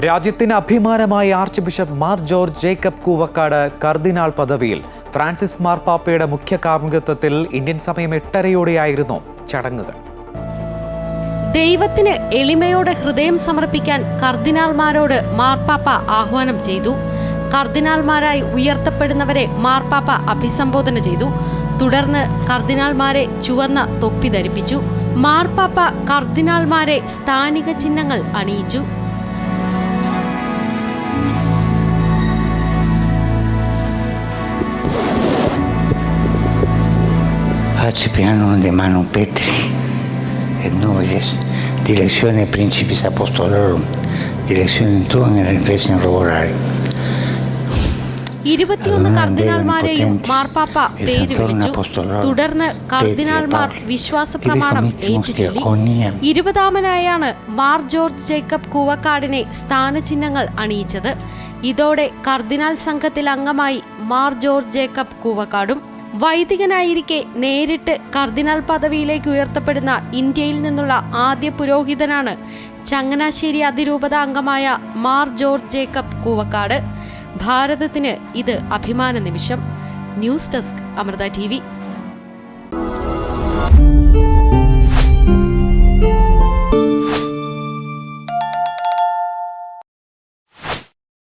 രാജ്യത്തിന് അഭിമാനമായ archbishop Mar George Jacob Koovakad കർദിനാൾ പദവിയിൽ ഫ്രാൻസിസ് മാർപ്പാപ്പയുടെ മുഖ്യ കാർമ്മികത്വത്തിൽ ഇന്ത്യൻ സമയം എട്ടരയോടെയായിരുന്നു ചടങ്ങുകൾ. ദൈവത്തിന് എളിമയോടെ ഹൃദയം സമർപ്പിക്കാൻ കർദിനാൾമാരോട് മാർപ്പാപ്പ ആഹ്വാനം ചെയ്തു. കർദിനാൾമാരായി ഉയർത്തപ്പെടുന്നവരെ മാർപ്പാപ്പ അഭിസംബോധന ചെയ്തു. തുടർന്ന് കർദിനാൾമാരെ ചുവന്ന തൊപ്പി ധരിപ്പിച്ചു. മാർപ്പാപ്പ കർദിനാൾമാരെ സ്ഥാനിക ചിഹ്നങ്ങൾ അണിയിച്ചു. Arcipiano de Manu Petri, et dirección de Principis Apostolorum, direzione tua en Roborari. ഇരുപത്തിയൊന്ന് കർദിനാൾമാരെയും മാർപ്പാപ്പ പേര് വിളിച്ചു. തുടർന്ന് കർദിനാൾമാർ വിശ്വാസ പ്രമാണം ഏറ്റുചൊല്ലി ഇരുപതാമനായാണ് മാർ ജോർജ് ജേക്കബ് കൂവക്കാടിനെ സ്ഥാനചിഹ്നങ്ങൾ അണിയിച്ചത്. ഇതോടെ കർദിനാൾ സംഘത്തിൽ അംഗമായി മാർ ജോർജ് ജേക്കബ് കൂവക്കാടും വൈദികനായിരിക്കെ നേരിട്ട് കർദിനാൾ പദവിയിലേക്ക് ഉയർത്തപ്പെടുന്ന ഇന്ത്യയിൽ നിന്നുള്ള ആദ്യ പുരോഹിതനാണ് ചങ്ങനാശ്ശേരി അതിരൂപത അംഗമായ മാർ ജോർജ് ജേക്കബ് കൂവക്കാട്. ഭാരതത്തിന് ഇത് അഭിമാന നിമിഷം. News desk Amrita T